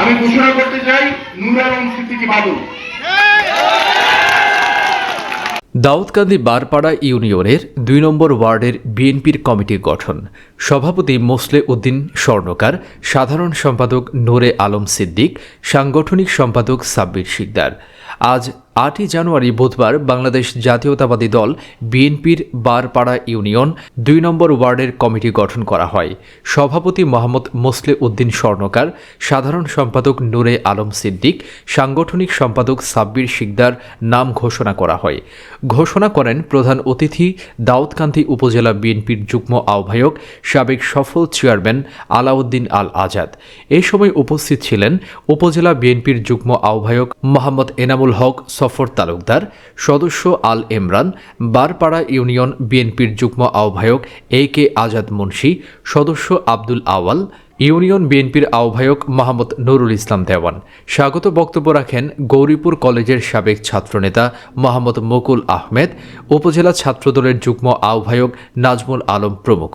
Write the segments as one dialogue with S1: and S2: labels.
S1: আমি ঘোষণা করতে চাই, নূর আলম সিদ্দিকী বাদল
S2: দাউদকান্দি বারপাড়া ইউনিয়নের দুই নম্বর ওয়ার্ডের বিএনপির কমিটি গঠন। সভাপতি মোসলে উদ্দিন স্বর্ণকার, সাধারণ সম্পাদক নোরে আলম সিদ্দিক, সাংগঠনিক সম্পাদক সাব্বির শিকদার। আজ আটই জানুয়ারি বুধবার বাংলাদেশ জাতীয়তাবাদী দল বিএনপির বারপাড়া ইউনিয়ন দুই নম্বর ওয়ার্ডের কমিটি গঠন করা হয়। সভাপতি মোহাম্মদ মোসলে উদ্দিন স্বর্ণকার, সাধারণ সম্পাদক নূরে আলম সিদ্দিক, সাংগঠনিক সম্পাদক সাব্বির শিকদার নাম ঘোষণা করা হয়। ঘোষণা করেন প্রধান অতিথি দাউদকান্দি উপজেলা বিএনপির যুগ্ম আহ্বায়ক সাবেক সফল চেয়ারম্যান আলাউদ্দিন আল আজাদ এ সময় উপস্থিত ছিলেন উপজেলা বিএনপির যুগ্ম আহ্বায়ক মোহাম্মদ এনামুল হক, সফর তালুকদার, সদস্য আল ইমরান, বারপাড়া ইউনিয়ন বিএনপির যুগ্ম আহ্বায়ক এ কে আজাদ মুন্সি, সদস্য আব্দুল আওয়াল, ইউনিয়ন বিএনপির আহ্বায়ক মোহাম্মদ নুরুল ইসলাম দেওয়ান। স্বাগত বক্তব্য রাখেন গৌরীপুর কলেজের সাবেক ছাত্রনেতা মোহাম্মদ মুকুল আহমেদ, উপজেলা ছাত্রদলের যুগ্ম আহ্বায়ক নাজমুল আলম প্রমুখ।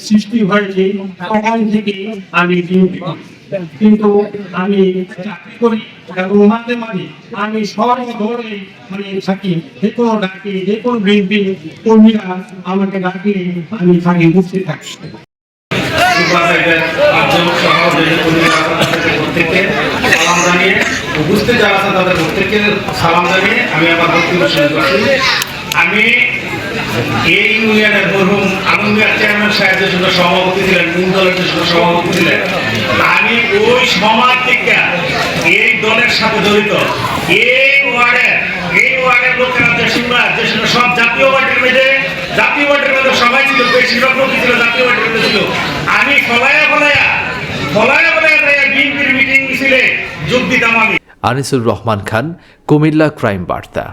S3: সৃষ্টি হয়েছে তখন থেকে আমি কিন্তু আমি চাকরি করি মাঝে মাঝে আমি সর্বদলে মানে থাকি যে কোনো ডাকি যে কোনো বিএনপি কর্মীরা আমাকে ডাকি আমি থাকি উপস্থিত থাকি
S4: সালাম জানিয়ে উপস্থিত যারা আছেন তাদের প্রত্যেককে সালাম জানিয়ে আমি আমার বক্তব্য শুরু করছি। আমি এই ইউনিয়নের মরহুম আনন্দিয়ার চেয়ারম্যান সাহেবের জন্য সভাপতি ছিলেন মূল দলের জন্য সভাপতি ছিলেন, আমি ওই সমাজ থেকে এই দলের সাথে জড়িত, এই ওয়ার্ডের এই ওয়ার্ডের লোকেরা যে শুনবা যে সব জাতীয় ওয়ার্ডের মধ্যে, জাতীয় ওয়ার্ডের মধ্যে সবাই ছিল, বেশিরভাগ লোকই ছিল, জাতীয় ওয়ার্ডের মধ্যে ছিল। আমি ফলায়া ফলায়া ফলায়া ফলায়া বিএনপির মিটিং মিছিলে যোগ দিতাম আমি।
S2: আনিসুর রহমান খান কুমিল্লা ক্রাইম বার্তা।